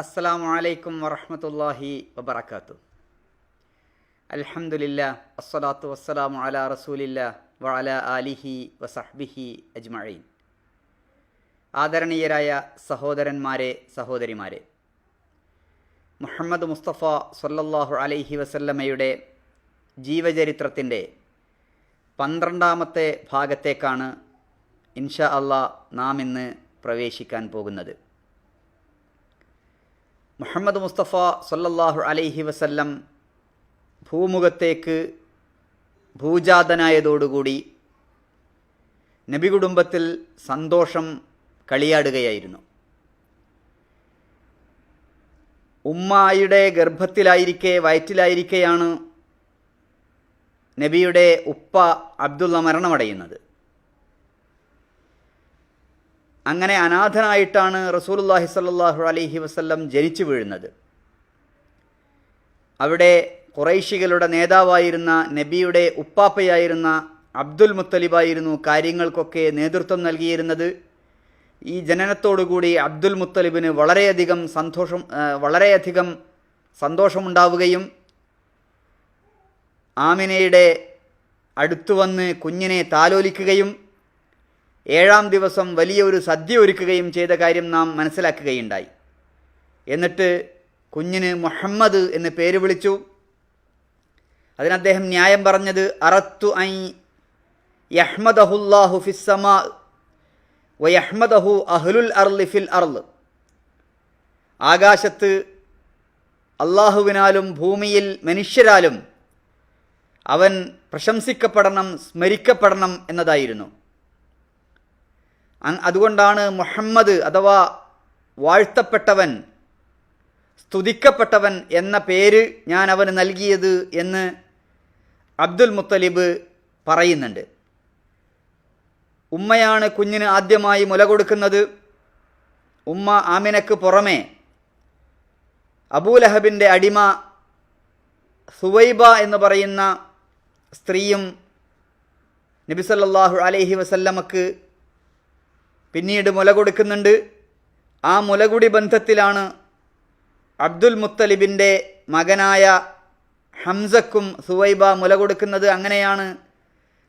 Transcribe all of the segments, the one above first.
അസ്സലാമു വലൈക്കും വറഹ്മത്തുള്ളാഹി വബർക്കാത്തു അൽഹംദുലില്ലാ അസ്സലാത്തു വസ്സലാമു അല റസൂലില്ല വഅല ആലിഹി വസഹ്ബിഹി അജ്മഈൻ. ആദരണീയരായ സഹോദരന്മാരെ സഹോദരിമാരെ മുഹമ്മദ് മുസ്തഫ സൊല്ലാഹു അലൈഹി വസല്ലമയുടെ ജീവചരിത്രത്തിന്റെ പന്ത്രണ്ടാമത്തെ ഭാഗത്തേക്കാണ് ഇൻഷാ അള്ളാ നാം ഇന്ന് പ്രവേശിക്കാൻ പോകുന്നത്. മുഹമ്മദ് മുസ്തഫ സല്ലല്ലാഹു അലൈഹി വസല്ലം ഭൂമുഖത്തേക്ക് ഭൂജാതനായതോടുകൂടി നബി കുടുംബത്തിൽ സന്തോഷം കളിയാടുകയായിരുന്നു. ഉമ്മായുടെ ഗർഭത്തിലായിരിക്കെ വയറ്റിലായിരിക്കെയാണ് നബിയുടെ ഉപ്പ അബ്ദുള്ള മരണമടയുന്നത്. അങ്ങനെ അനാഥനായിട്ടാണ് റസൂലുല്ലാഹി സ്വല്ലല്ലാഹു അലഹി വസ്ല്ലം ജനിച്ചു വീഴുന്നത്. അവിടെ കുറൈശികളുടെ നേതാവായിരുന്ന നബിയുടെ ഉപ്പാപ്പയായിരുന്ന അബ്ദുൽ മുത്തലിബായിരുന്നു കാര്യങ്ങൾക്കൊക്കെ നേതൃത്വം നൽകിയിരുന്നത്. ഈ ജനനത്തോടുകൂടി അബ്ദുൽ മുത്തലിബിന് വളരെയധികം സന്തോഷം വളരെയധികം സന്തോഷമുണ്ടാവുകയും ആമിനയുടെ അടുത്തു വന്ന് കുഞ്ഞിനെ താലോലിക്കുകയും ഏഴാം ദിവസം വലിയ ഒരു സദ്യ ഒരുക്കുകയും ചെയ്ത കാര്യം നാം മനസ്സിലാക്കുകയുണ്ടായി. എന്നിട്ട് കുഞ്ഞിന് മുഹമ്മദ് എന്ന് പേര് വിളിച്ചു. അതിന് അദ്ദേഹം ന്യായം പറഞ്ഞത് അറത്തു ഐ യഹ്മദഹുല്ലാഹു ഫിസ്സമാ വയഹ്മദഹു അഹ്ലുൽ അർലി ഫിൽ അർൾ. ആകാശത്ത് അള്ളാഹുവിനാലും ഭൂമിയിൽ മനുഷ്യരാലും അവൻ പ്രശംസിക്കപ്പെടണം സ്മരിക്കപ്പെടണം എന്നതായിരുന്നു. അതുകൊണ്ടാണ് മുഹമ്മദ് അഥവാ വാഴ്ത്തപ്പെട്ടവൻ സ്തുതിക്കപ്പെട്ടവൻ എന്ന പേര് ഞാൻ അവന് നൽകിയത് എന്ന് അബ്ദുൽ മുത്തലിബ് പറയുന്നുണ്ട്. ഉമ്മയാണ് കുഞ്ഞിന് ആദ്യമായി മുല കൊടുക്കുന്നത്. ഉമ്മ ആമിനക്ക് പുറമേ അബൂലഹബിന്റെ അടിമ സുവൈബ എന്ന് പറയുന്ന സ്ത്രീയും നബിസല്ലാഹു അലൈഹി വസല്ലമക്ക് പിന്നീട് മുല കൊടുക്കുന്നുണ്ട്. ആ മുലകുടി ബന്ധത്തിലാണ് അബ്ദുൽ മുത്തലിബിന്റെ മകനായ ഹംസക്കും സുവൈബ മുല കൊടുക്കുന്നത്. അങ്ങനെയാണ്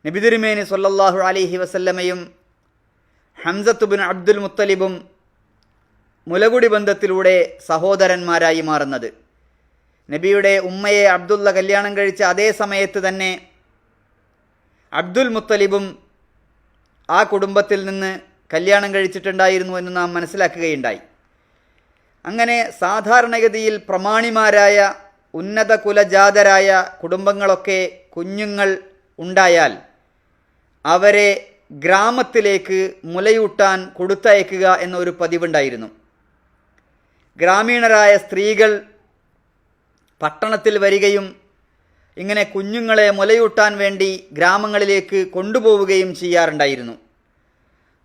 നബി തിരുമേനി അലിഹി അലൈഹി വസല്ലമയും ഹംസത്തുബിൻ അബ്ദുൽ മുത്തലിബും മുലകുടി ബന്ധത്തിലൂടെ സഹോദരന്മാരായി മാറുന്നത്. നബിയുടെ ഉമ്മയെ അബ്ദുള്ള കല്യാണം കഴിച്ച അതേ സമയത്ത് തന്നെ അബ്ദുൽ മുത്തലിബും ആ കുടുംബത്തിൽ നിന്ന് കല്യാണം കഴിച്ചിട്ടുണ്ടായിരുന്നു എന്ന് നാം മനസ്സിലാക്കുകയുണ്ടായി. അങ്ങനെ സാധാരണഗതിയിൽ പ്രമാണിമാരായ ഉന്നത കുലജാതരായ കുടുംബങ്ങളൊക്കെ കുഞ്ഞുങ്ങൾ ഉണ്ടായാൽ അവരെ ഗ്രാമത്തിലേക്ക് മുലയൂട്ടാൻ കൊടുത്തയക്കുക എന്നൊരു പതിവുണ്ടായിരുന്നു. ഗ്രാമീണരായ സ്ത്രീകൾ പട്ടണത്തിൽ വരികയും ഇങ്ങനെ കുഞ്ഞുങ്ങളെ മുലയൂട്ടാൻ വേണ്ടി ഗ്രാമങ്ങളിലേക്ക് കൊണ്ടുപോവുകയും ചെയ്യാറുണ്ടായിരുന്നു.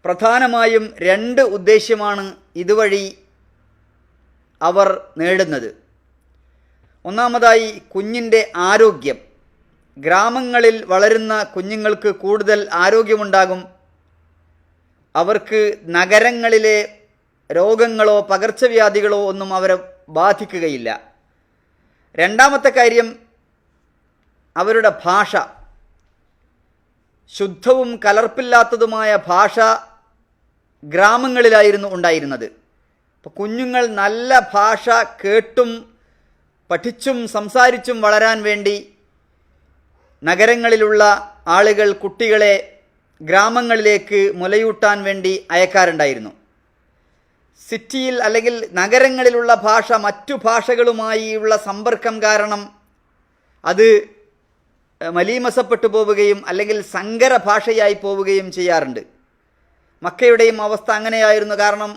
പ്രധാനമായും രണ്ട് ഉദ്ദേശ്യമാണ് ഇതുവഴി അവർ നേടുന്നത്. ഒന്നാമതായി കുഞ്ഞിന്റെ ആരോഗ്യം. ഗ്രാമങ്ങളിൽ വളരുന്ന കുഞ്ഞുങ്ങൾക്ക് കൂടുതൽ ആരോഗ്യമുണ്ടാകും. അവർക്ക് നഗരങ്ങളിലെ രോഗങ്ങളോ പകർച്ചവ്യാധികളോ ഒന്നും അവരെ ബാധിക്കുകയില്ല. രണ്ടാമത്തെ കാര്യം അവരുടെ ഭാഷ. ശുദ്ധവും കലർപ്പില്ലാത്തതുമായ ഭാഷ ഗ്രാമങ്ങളിലായിരുന്നു ഉണ്ടായിരുന്നത്. അപ്പോൾ കുഞ്ഞുങ്ങൾ നല്ല ഭാഷ കേട്ടും പഠിച്ചും സംസാരിച്ചും വളരാൻ വേണ്ടി നഗരങ്ങളിലുള്ള ആളുകൾ കുട്ടികളെ ഗ്രാമങ്ങളിലേക്ക് മുലയൂട്ടാൻ വേണ്ടി അയക്കാറുണ്ടായിരുന്നു. സിറ്റിയിൽ അല്ലെങ്കിൽ നഗരങ്ങളിലുള്ള ഭാഷ മറ്റു ഭാഷകളുമായുള്ള സമ്പർക്കം കാരണം അത് മലീമസപ്പെട്ടു പോവുകയും അല്ലെങ്കിൽ സങ്കര ഭാഷയായി പോവുകയും ചെയ്യാറുണ്ട്. മക്കയുടെയും അവസ്ഥ അങ്ങനെയായിരുന്നു കാരണം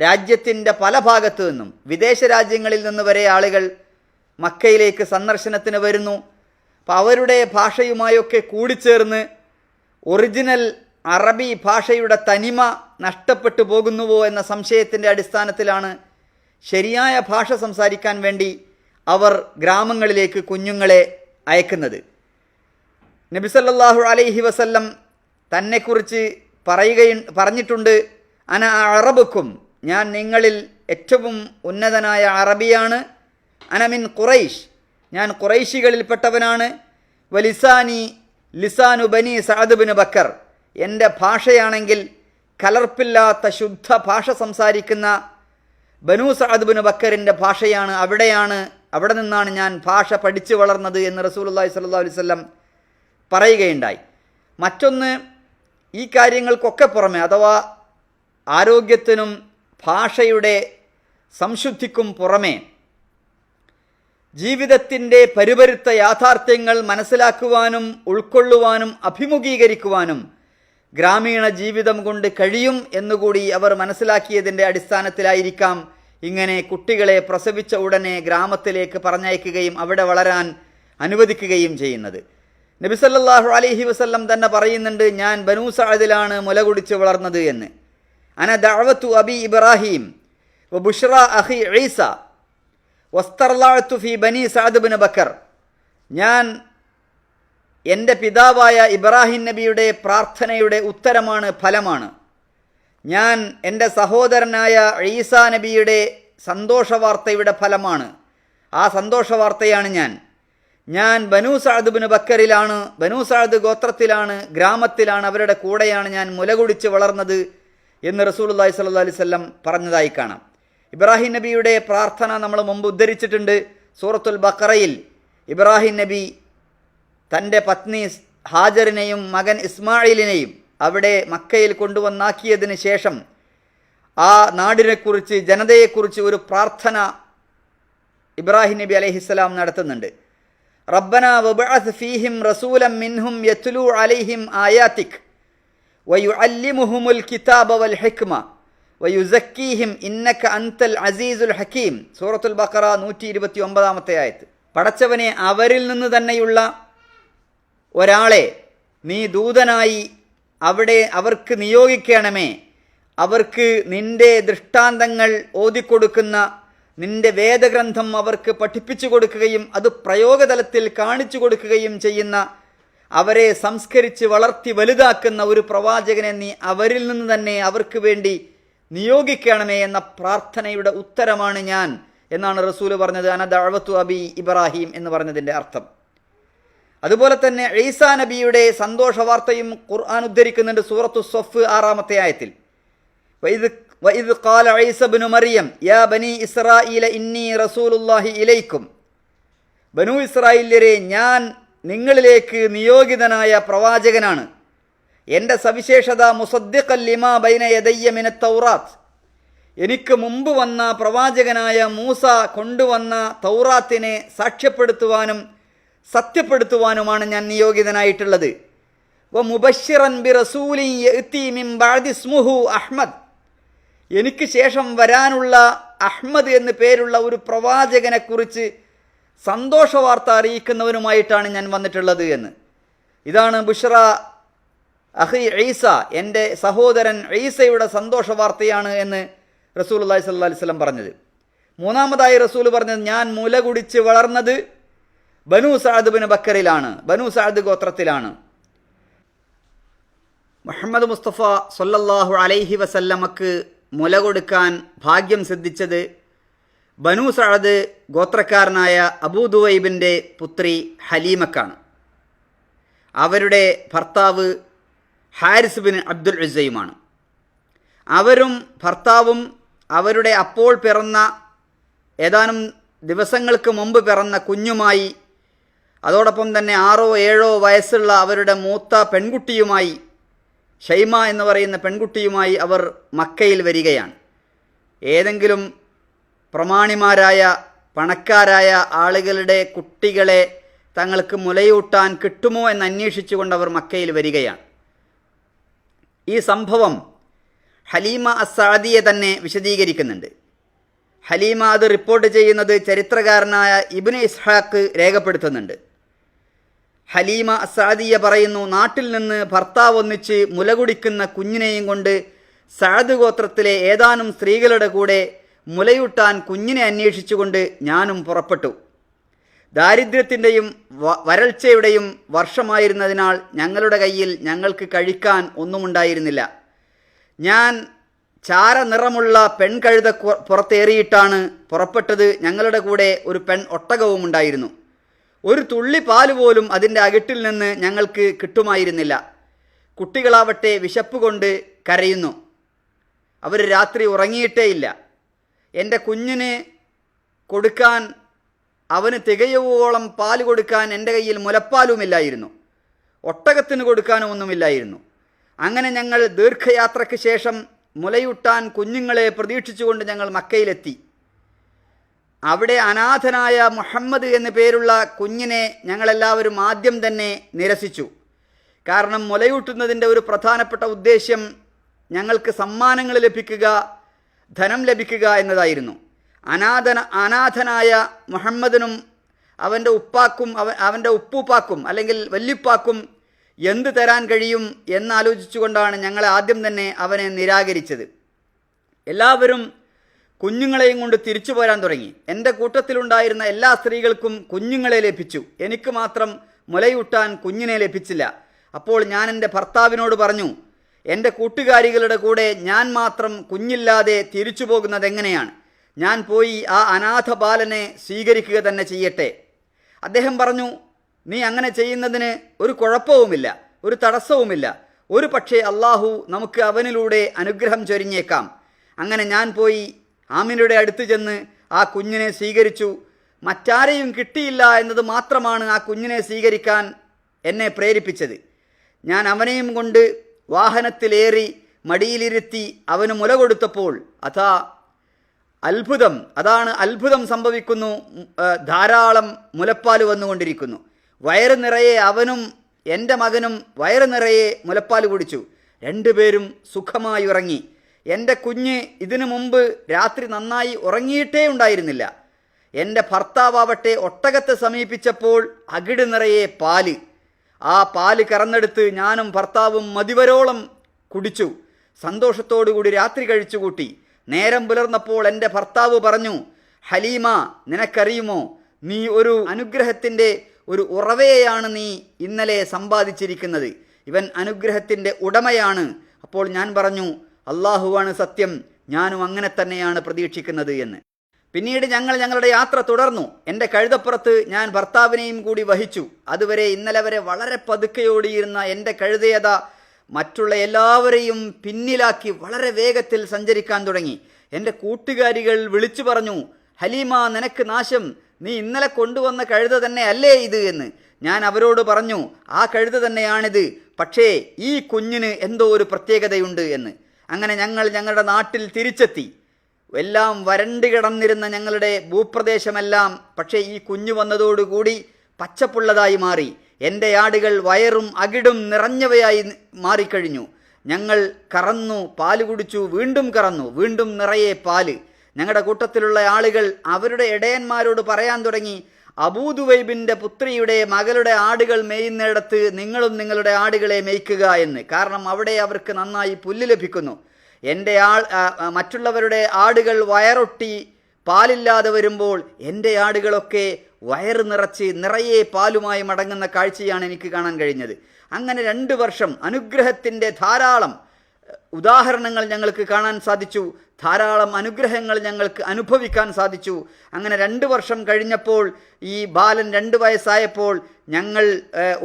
രാജ്യത്തിന്റെ പല ഭാഗത്തു നിന്നും വിദേശ രാജ്യങ്ങളിൽ നിന്ന് വരെ ആളുകൾ മക്കയിലേക്ക് സന്ദർശനത്തിന് വരുന്നു. അപ്പോൾ അവരുടെ ഭാഷയുമായൊക്കെ കൂടിച്ചേർന്ന് ഒറിജിനൽ അറബി ഭാഷയുടെ തനിമ നഷ്ടപ്പെട്ടു പോകുന്നുവോ എന്ന സംശയത്തിന്റെ അടിസ്ഥാനത്തിലാണ് ശരിയായ ഭാഷ സംസാരിക്കാൻ വേണ്ടി അവർ ഗ്രാമങ്ങളിലേക്ക് കുഞ്ഞുങ്ങളെ അയക്കുന്നത്. നബിസല്ലാഹു അലൈഹി വസല്ലം തന്നെക്കുറിച്ച് പറയുകയും പറഞ്ഞിട്ടുണ്ട്. അന അറബുക്കും ഞാൻ നിങ്ങളിൽ ഏറ്റവും ഉന്നതനായ അറബിയാണ്. അനമിൻ ഖുറൈഷ് ഞാൻ ഖുറൈശികളിൽപ്പെട്ടവനാണ്. വലിസാനി ലിസാനു ബനി സഅദ്ബിന് ബക്കർ എന്റെ ഭാഷയാണെങ്കിൽ കലർപ്പില്ലാത്ത ശുദ്ധ ഭാഷ സംസാരിക്കുന്ന ബനു സഅദ്ബിന് ബക്കറിന്റെ ഭാഷയാണ് അവിടെയാണ് അവിടെ നിന്നാണ് ഞാൻ ഭാഷ പഠിച്ചു വളർന്നത് എന്ന് റസൂൽ അള്ളാഹി അലൈഹി വസല്ലം പറയുകയുണ്ടായി. മറ്റൊന്ന് ഈ കാര്യങ്ങൾക്കൊക്കെ പുറമെ അഥവാ ആരോഗ്യത്തിനും ഭാഷയുടെ സംശുദ്ധിക്കും പുറമെ ജീവിതത്തിന്റെ പരുപരുത്ത യാഥാർത്ഥ്യങ്ങൾ മനസ്സിലാക്കുവാനും ഉൾക്കൊള്ളുവാനും അഭിമുഖീകരിക്കുവാനും ഗ്രാമീണ ജീവിതം കൊണ്ട് കഴിയും എന്നുകൂടി അവർ മനസ്സിലാക്കിയതിന്റെ അടിസ്ഥാനത്തിലായിരിക്കാം ഇങ്ങനെ കുട്ടികളെ പ്രസവിച്ച ഉടനെ ഗ്രാമത്തിലേക്ക് പറഞ്ഞയക്കുകയും അവിടെ വളരാൻ അനുവദിക്കുകയും ചെയ്യുന്നത്. നബിസല്ലാഹു അലഹി വസ്ല്ലം തന്നെ പറയുന്നുണ്ട് ഞാൻ ബനൂ സഅദിലാണ് മുല കുടിച്ച് വളർന്നത് എന്ന്. അന ദഅവത്തു അബി ഇബ്രാഹിം വ ബുഷ്റ അഹി ഈസ വസ്തർലാഴത്തു ഫി ബനി സഅദ് ബിൻ ബക്കർ. ഞാൻ എന്റെ പിതാവായ ഇബ്രാഹിം നബിയുടെ പ്രാർത്ഥനയുടെ ഉത്തരമാണ് ഫലമാണ്. ഞാൻ എന്റെ സഹോദരനായ ഈസാ നബിയുടെ സന്തോഷവാർത്തയുടെ ഫലമാണ്. ആ സന്തോഷവാർത്തയാണ് ഞാൻ. ഞാൻ ബനു സഅദ് ബിൻ ബക്കറിലാണ് ബനു സഅദ് ഗോത്രത്തിലാണ് ഗ്രാമത്തിലാണ് അവരുടെ കൂടെയാണ് ഞാൻ മുലകുടിച്ച് വളർന്നത് എന്ന് റസൂലുള്ളാഹി സ്വല്ലല്ലാഹി അലൈഹി വസല്ലം പറഞ്ഞതായി കാണാം. ഇബ്രാഹിം നബിയുടെ പ്രാർത്ഥന നമ്മൾ മുമ്പ് ഉദ്ധരിച്ചിട്ടുണ്ട് സൂറത്തുൽ ബക്കറയിൽ ഇബ്രാഹിം നബി തന്റെ പത്നി ഹാജറിനെയും മകൻ ഇസ്മായിലിനെയും അവിടെ മക്കയിൽ കൊണ്ടുവന്നാക്കിയതിന് ശേഷം ആ നാടിനെക്കുറിച്ച് ജനതയെക്കുറിച്ച് ഒരു പ്രാർത്ഥന ഇബ്രാഹിം നബി അലഹിസ്സലാം നടത്തുന്നുണ്ട്. റബ്ബന വബഅത്ത് ഫീഹിം റസൂലം മിൻഹും യത്ലു അലൈഹിം ആയാത്തിക്. ويعلمهم വൽ ഹിക്മ. വയുസക്കീഹിം ഇന്നക അൻതൽ അസീസുൽ ഹക്കീം. സൂറത്തുൽ ബഖറ നൂറ്റി ആയത്ത്. പടച്ചവനെ അവരിൽ നിന്ന് തന്നെയുള്ള ഒരാളെ നീ ദൂതനായി അവിടെ അവർക്ക് നിയോഗിക്കണമേ. അവർക്ക് നിന്റെ ദൃഷ്ടാന്തങ്ങൾ ഓതിക്കൊടുക്കുന്ന നിന്റെ വേദഗ്രന്ഥം അവർക്ക് പഠിപ്പിച്ചു കൊടുക്കുകയും അത് പ്രയോഗതലത്തിൽ കാണിച്ചു കൊടുക്കുകയും ചെയ്യുന്ന അവരെ സംസ്കരിച്ച് വളർത്തി വലുതാക്കുന്ന ഒരു പ്രവാചകനെ നീ അവരിൽ നിന്ന് തന്നെ അവർക്ക് വേണ്ടി നിയോഗിക്കണമേ എന്ന പ്രാർത്ഥനയുടെ ഉത്തരമാണ് ഞാൻ എന്നാണ് റസൂൽ പറഞ്ഞത്. അനദഅവത്തു അബി ഇബ്രാഹിം എന്ന് പറഞ്ഞതിന്റെ അർത്ഥം. അതുപോലെ തന്നെ ഈസാ നബിയുടെ സന്തോഷ വാർത്തയും ഖുർആൻ ഉദ്ധരിക്കുന്നുണ്ട് സൂറത്തു സൊഫ് ആറാമത്തെ ആയത്തിൽ. വൈദ് ഖാല ഈസ ബിനു മറിയം യാ ബനി ഇസ്രായീല ഇന്നി റസൂലുല്ലാഹി ഇലൈക്കും. ബനു ഇസ്രായേലരെ ഞാൻ നിങ്ങളിലേക്ക് നിയോഗിതനായ പ്രവാചകനാണ്. എന്റെ സവിശേഷത മുസദ്ദിഖൽ ലിമാ ബൈന യദയ്യ മിന തൗറാത്ത്. എനിക്ക് മുമ്പ് വന്ന പ്രവാചകനായ മൂസ കൊണ്ടുവന്ന തൗറാത്തിനെ സാക്ഷ്യപ്പെടുത്തുവാനും സത്യപ്പെടുത്തുവാനുമാണ് ഞാൻ നിയോഗിതനായിട്ടുള്ളത്. വ മുബഷിറൻ ബി റസൂലി ഇസ്മുഹു അഹ്മദ്. എനിക്ക് ശേഷം വരാനുള്ള അഹ്മദ് എന്ന് പേരുള്ള ഒരു പ്രവാചകനെക്കുറിച്ച് സന്തോഷ വാർത്ത അറിയിക്കുന്നവനുമായിട്ടാണ് ഞാൻ വന്നിട്ടുള്ളത് എന്ന്. ഇതാണ് ബുഷ്ര അഹി ഈസ എന്റെ സഹോദരൻ ഈസയുടെ സന്തോഷ വാർത്തയാണ് എന്ന് റസൂൽ അള്ളഹി സ്വല്ലാ അലിസ്ലം പറഞ്ഞത്. മൂന്നാമതായി റസൂൽ പറഞ്ഞത് ഞാൻ മുല കുടിച്ച് വളർന്നത് ബനു സഅദ് ബിൻ ബക്കറിലാണ് ബനു സഅദ് ഗോത്രത്തിലാണ്. മുഹമ്മദ് മുസ്തഫ സൊല്ലാഹു അലൈഹി വസല്ലമക്ക് മുല കൊടുക്കാൻ ഭാഗ്യം സിദ്ധിച്ചത് ബനു സഅദ് ഗോത്രക്കാരനായ അബൂദുവൈബിന്റെ പുത്രി ഹലീമക്കാണ്. അവരുടെ ഭർത്താവ് ഹാരിസ് ബിൻ അബ്ദുൽ ഉസയുമാണ്. അവരും ഭർത്താവും അവരുടെ അപ്പോൾ പിറന്ന ഏതാനും ദിവസങ്ങൾക്ക് മുമ്പ് പിറന്ന കുഞ്ഞുമായി അതോടൊപ്പം തന്നെ ആറോ ഏഴോ വയസ്സുള്ള അവരുടെ മൂത്ത പെൺകുട്ടിയുമായി ഷൈമ എന്ന് പറയുന്ന പെൺകുട്ടിയുമായി അവർ മക്കയിൽ വരികയാണ്. ഏതെങ്കിലും പ്രമാണിമാരായ പണക്കാരായ ആളുകളുടെ കുട്ടികളെ തങ്ങൾക്ക് മുലയൂട്ടാൻ കിട്ടുമോ എന്ന് അന്വേഷിച്ചുകൊണ്ട് അവർ മക്കയിൽ വരികയാണ്. ഈ സംഭവം ഹലീമ അസാദിയെ തന്നെ വിശദീകരിക്കുന്നുണ്ട്. ഹലീമ അത് റിപ്പോർട്ട് ചെയ്യുന്നത് ചരിത്രകാരനായ ഇബിന് ഇസ്ഹാക്ക് രേഖപ്പെടുത്തുന്നുണ്ട്. ഹലീമ അസാദിയ പറയുന്നു നാട്ടിൽ നിന്ന് ഭർത്താവ് ഒന്നിച്ച് മുലകുടിക്കുന്ന കുഞ്ഞിനെയും കൊണ്ട് സഅദ് ഗോത്രത്തിലെ ഏതാനും സ്ത്രീകളുടെ കൂടെ മുലയൂട്ടാൻ കുഞ്ഞിനെ അന്വേഷിച്ചുകൊണ്ട് ഞാനും പുറപ്പെട്ടു. ദാരിദ്ര്യത്തിന്റെയും വരൾച്ചയുടെയും വർഷമായിരുന്നതിനാൽ ഞങ്ങളുടെ കയ്യിൽ ഞങ്ങൾക്ക് കഴിക്കാൻ ഒന്നുമുണ്ടായിരുന്നില്ല. ഞാൻ ചാര നിറമുള്ള പെൺകഴുത പുറത്തേറിയിട്ടാണ് പുറപ്പെട്ടത്. ഞങ്ങളുടെ കൂടെ ഒരു പെൺ ഒട്ടകവും ഉണ്ടായിരുന്നു ഒരു തുള്ളി പാൽ പോലും അതിന്റെ അകിട്ടിൽ നിന്ന് ഞങ്ങൾക്ക് കിട്ടുമായിരുന്നില്ല. കുട്ടികളാവട്ടെ വിശപ്പ് കൊണ്ട് കരയുന്നു. അവർ രാത്രി ഉറങ്ങിയിട്ടേ ഇല്ല എന്റെ കുഞ്ഞിന് കൊടുക്കാൻ അവന് തികയുവോളം പാൽ കൊടുക്കാൻ എന്റെ കയ്യിൽ മുലപ്പാലുമില്ലായിരുന്നു. ഒട്ടകത്തിന് കൊടുക്കാനും ഒന്നുമില്ലായിരുന്നു. അങ്ങനെ ഞങ്ങൾ ദീർഘയാത്രയ്ക്ക് ശേഷം മുലയൂട്ടാൻ കുഞ്ഞുങ്ങളെ പ്രതീക്ഷിച്ചുകൊണ്ട് ഞങ്ങൾ മക്കയിലെത്തി. അവിടെ അനാഥനായ മുഹമ്മദ് എന്നു പേരുള്ള കുഞ്ഞിനെ ഞങ്ങളെല്ലാവരും ആദ്യം തന്നെ നിരസിച്ചു. കാരണം മുലയൂട്ടുന്നതിന്റെ ഒരു പ്രധാനപ്പെട്ട ഉദ്ദേശ്യം ഞങ്ങൾക്ക് സമ്മാനങ്ങൾ ലഭിക്കുക ധനം ലഭിക്കുക എന്നതായിരുന്നു. അനാഥന അനാഥനായ മുഹമ്മദിനും അവന്റെ ഉപ്പാക്കും അവ അവന്റെ ഉപ്പൂപ്പാക്കും അല്ലെങ്കിൽ വല്യുപ്പാക്കും എന്ത് തരാൻ കഴിയും എന്നാലോചിച്ചുകൊണ്ടാണ് ഞങ്ങൾ ആദ്യം തന്നെ അവനെ നിരാകരിച്ചത്. എല്ലാവരും കുഞ്ഞുങ്ങളെയും കൊണ്ട് തിരിച്ചു പോരാൻ തുടങ്ങി. എന്റെ കൂട്ടത്തിലുണ്ടായിരുന്ന എല്ലാ സ്ത്രീകൾക്കും കുഞ്ഞുങ്ങളെ ലഭിച്ചു. എനിക്ക് മാത്രം മുലയൂട്ടാൻ കുഞ്ഞിനെ ലഭിച്ചില്ല. അപ്പോൾ ഞാൻ എന്റെ ഭർത്താവിനോട് പറഞ്ഞു എന്റെ കൂട്ടുകാരികളുടെ കൂടെ ഞാൻ മാത്രം കുഞ്ഞില്ലാതെ തിരിച്ചു പോകുന്നത് എങ്ങനെയാണ്? ഞാൻ പോയി ആ അനാഥ ബാലനെ സ്വീകരിക്കുക തന്നെ ചെയ്യട്ടെ. അദ്ദേഹം പറഞ്ഞു നീ അങ്ങനെ ചെയ്യുന്നതിന് ഒരു കുഴപ്പവുമില്ല ഒരു തടസ്സവുമില്ല. ഒരു പക്ഷേ അള്ളാഹു നമുക്ക് അവനിലൂടെ അനുഗ്രഹം ചൊരിഞ്ഞേക്കാം. അങ്ങനെ ഞാൻ പോയി ആമിനയുടെ അടുത്ത് ചെന്ന് ആ കുഞ്ഞിനെ സ്വീകരിച്ചു. മറ്റാരെയും കിട്ടിയില്ല എന്നത് മാത്രമാണ് ആ കുഞ്ഞിനെ സ്വീകരിക്കാൻ എന്നെ പ്രേരിപ്പിച്ചത്. ഞാൻ അവനെയും കൊണ്ട് വാഹനത്തിലേറി മടിയിലിരുത്തി അവന് മുല കൊടുത്തപ്പോൾ അതാ അത്ഭുതം അതാണ് അത്ഭുതം സംഭവിക്കുന്നു ധാരാളം മുലപ്പാൽ വന്നുകൊണ്ടിരിക്കുന്നു. വയറ് നിറയെ അവനും എന്റെ മകനും വയറ് നിറയെ മുലപ്പാൽ കുടിച്ചു. രണ്ടുപേരും സുഖമായി ഉറങ്ങി. എന്റെ കുഞ്ഞ് ഇതിനു മുമ്പ് രാത്രി നന്നായി ഉറങ്ങിയിട്ടേ ഉണ്ടായിരുന്നില്ല. എന്റെ ഭർത്താവട്ടെ ഒട്ടകത്തെ സമീപിച്ചപ്പോൾ അകിട് നിറയെ പാൽ. ആ പാൽ കറന്നെടുത്ത് ഞാനും ഭർത്താവും മതിവരോളം കുടിച്ചു. സന്തോഷത്തോടുകൂടി രാത്രി കഴിച്ചുകൂട്ടി നേരം പുലർന്നപ്പോൾ എന്റെ ഭർത്താവ് പറഞ്ഞു ഹലീമ നിനക്കറിയുമോ? നീ ഒരു അനുഗ്രഹത്തിന്റെ ഒരു ഉറവയെയാണ് നീ ഇന്നലെ സമ്പാദിച്ചിരിക്കുന്നത്. ഇവൻ അനുഗ്രഹത്തിന്റെ ഉടമയാണ്. അപ്പോൾ ഞാൻ പറഞ്ഞു അള്ളാഹുവാണ് സത്യം ഞാനും അങ്ങനെ തന്നെയാണ് പ്രതീക്ഷിക്കുന്നത് എന്ന്. പിന്നീട് ഞങ്ങൾ ഞങ്ങളുടെ യാത്ര തുടർന്നു. എന്റെ കഴുതപ്പുറത്ത് ഞാൻ ഭർത്താവിനെയും കൂടി വഹിച്ചു. അതുവരെ ഇന്നലെ വരെ വളരെ പതുക്കയോടിയിരുന്ന എന്റെ കഴുതയത മറ്റുള്ള എല്ലാവരെയും പിന്നിലാക്കി വളരെ വേഗത്തിൽ സഞ്ചരിക്കാൻ തുടങ്ങി. എന്റെ കൂട്ടുകാരികൾ വിളിച്ചു പറഞ്ഞു ഹലീമ നിനക്ക് നാശം. നീ ഇന്നലെ കൊണ്ടുവന്ന കഴുത തന്നെ അല്ലേ ഇത്? എന്ന്. ഞാൻ അവരോട് പറഞ്ഞു ആ കഴുത തന്നെയാണിത്. പക്ഷേ ഈ കുഞ്ഞിന് എന്തോ ഒരു പ്രത്യേകതയുണ്ട് എന്ന്. അങ്ങനെ ഞങ്ങൾ ഞങ്ങളുടെ നാട്ടിൽ തിരിച്ചെത്തി. എല്ലാം വരണ്ട് കിടന്നിരുന്ന ഞങ്ങളുടെ ഭൂപ്രദേശമെല്ലാം പക്ഷേ ഈ കുഞ്ഞു വന്നതോടുകൂടി പച്ചപ്പുള്ളതായി മാറി. എന്റെ ആടുകൾ വയറും അകിടും നിറഞ്ഞവയായി മാറിക്കഴിഞ്ഞു. ഞങ്ങൾ കറന്നു പാൽ കുടിച്ചു വീണ്ടും കറന്നു വീണ്ടും നിറയെ പാൽ. ഞങ്ങളുടെ കൂട്ടത്തിലുള്ള ആളുകൾ അവരുടെ ഇടയന്മാരോട് പറയാൻ തുടങ്ങി. അബൂദുവൈബിന്റെ പുത്രിയുടെ മകളുടെ ആടുകൾ മേയുന്നിടത്ത് നിങ്ങളും നിങ്ങളുടെ ആടുകളെ മേയ്ക്കുക എന്ന്. കാരണം അവിടെ അവർക്ക് നന്നായി പുല്ല് ലഭിക്കുന്നു. എന്റെ ആൾ മറ്റുള്ളവരുടെ ആടുകൾ വയറൊട്ടി പാലില്ലാതെ വരുമ്പോൾ എന്റെ ആടുകളൊക്കെ വയറ് നിറച്ച് നിറയെ പാലുമായി മടങ്ങുന്ന കാഴ്ചയാണ് എനിക്ക് കാണാൻ കഴിഞ്ഞത്. അങ്ങനെ രണ്ട് വർഷം അനുഗ്രഹത്തിന്റെ ധാരാളം ഉദാഹരണങ്ങൾ ഞങ്ങൾക്ക് കാണാൻ സാധിച്ചു. ധാരാളം അനുഗ്രഹങ്ങൾ ഞങ്ങൾക്ക് അനുഭവിക്കാൻ സാധിച്ചു. അങ്ങനെ രണ്ട് വർഷം കഴിഞ്ഞപ്പോൾ ഈ ബാലൻ രണ്ട് വയസ്സായപ്പോൾ ഞങ്ങൾ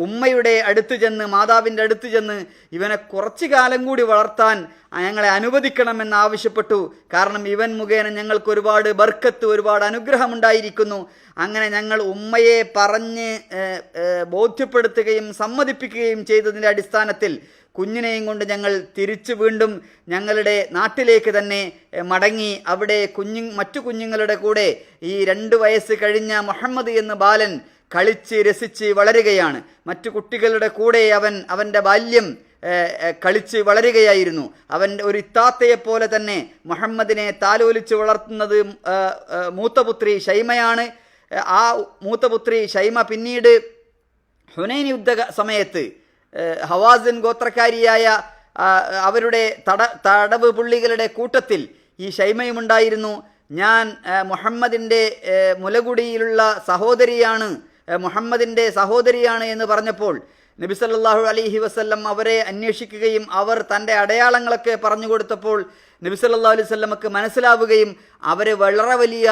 ഉമ്മയുടെ അടുത്ത് ചെന്ന് മാതാവിന്റെ അടുത്ത് ചെന്ന് ഇവനെ കുറച്ച് കാലം കൂടി വളർത്താൻ ഞങ്ങളെ അനുവദിക്കണമെന്ന് ആവശ്യപ്പെട്ടു. കാരണം ഇവൻ മുഖേന ഞങ്ങൾക്ക് ഒരുപാട് ബർക്കത്ത് ഒരുപാട് അനുഗ്രഹമുണ്ടായിരിക്കുന്നു. അങ്ങനെ ഞങ്ങൾ ഉമ്മയെ പറഞ്ഞ് ബോധ്യപ്പെടുത്തുകയും സമ്മതിപ്പിക്കുകയും ചെയ്തതിന്റെ അടിസ്ഥാനത്തിൽ കുഞ്ഞിനെയും കൊണ്ട് ഞങ്ങൾ തിരിച്ചു വീണ്ടും ഞങ്ങളുടെ നാട്ടിലേക്ക് തന്നെ മടങ്ങി അവിടെ കുഞ്ഞു മറ്റു കുഞ്ഞുങ്ങളുടെ കൂടെ ഈ രണ്ട് വയസ്സ് കഴിഞ്ഞ മുഹമ്മദ് എന്ന ബാലൻ കളിച്ച് രസിച്ച് വളരുകയാണ്. മറ്റു കുട്ടികളുടെ കൂടെ അവൻ അവന്റെ ബാല്യം കളിച്ച് വളരുകയായിരുന്നു. അവന്റെ ഒരു ഇത്താത്തയെ പോലെ തന്നെ മുഹമ്മദിനെ താലോലിച്ച് വളർത്തുന്നത് മൂത്തപുത്രി ഷൈമയാണ് ആ മൂത്തപുത്രി ഷൈമ പിന്നീട് ഹുനൈൻ യുദ്ധ സമയത്ത് ഹവാസിൻ ഗോത്രക്കാരിയായ അവരുടെ തട തടവ് പുള്ളികളുടെ കൂട്ടത്തിൽ ഈ ഷൈമയുമുണ്ടായിരുന്നു. ഞാൻ മുഹമ്മദിന്റെ മുലകുടിയിലുള്ള സഹോദരിയാണ് മുഹമ്മദിന്റെ സഹോദരിയാണ് എന്ന് പറഞ്ഞപ്പോൾ നബി സല്ലല്ലാഹു അലൈഹി വസല്ലം അവരെ അന്വേഷിക്കുകയും അവർ തന്റെ അടയാളങ്ങളൊക്കെ പറഞ്ഞു കൊടുത്തപ്പോൾ നബി വസല്ലമക്ക് മനസ്സിലാവുകയും അവരെ വളരെ വലിയ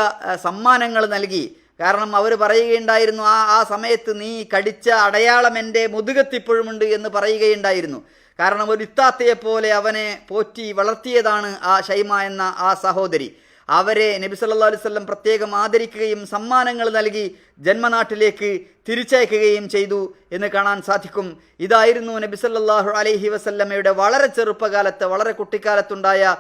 സമ്മാനങ്ങൾ നൽകി. കാരണം അവർ പറയുകയുണ്ടായിരുന്നു ആ ആ സമയത്ത് നീ കടിച്ച അടയാളം എന്റെ മുതുകത്തിപ്പോഴുമുണ്ട് എന്ന് പറയുകയുണ്ടായിരുന്നു. കാരണം ഒരു ഇത്താത്തയെപ്പോലെ അവനെ പോറ്റി വളർത്തിയതാണ് ആ ഷൈമ എന്ന ആ സഹോദരി. അവരെ നബി സല്ലാ അലൈഹി വസല്ലം പ്രത്യേകം ആദരിക്കുകയും സമ്മാനങ്ങൾ നൽകി ജന്മനാട്ടിലേക്ക് തിരിച്ചയക്കുകയും ചെയ്തു എന്ന് കാണാൻ സാധിക്കും. ഇതായിരുന്നു നബി സല്ലാഹു അലൈഹി വസല്ലമയുടെ വളരെ ചെറുപ്പകാലത്ത് വളരെ കുട്ടിക്കാലത്തുണ്ടായ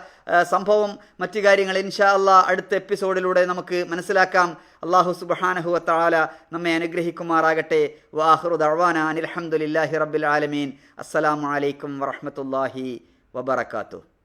സംഭവം. മറ്റു കാര്യങ്ങൾ ഇൻഷാ അള്ളാ അടുത്ത എപ്പിസോഡിലൂടെ നമുക്ക് മനസ്സിലാക്കാം. അള്ളാഹു സുബ്ഹാനഹു വതആല നമ്മെ അനുഗ്രഹിക്കുമാറാകട്ടെ. വാഹുറു ദർവാന അനിൽഹമുല്ലാഹി റബ്ബിൽ ആലമീൻ. അസ്സലാമു അലൈക്കും വറഹ്മത്തുള്ളാഹി വബറകാതുഹു.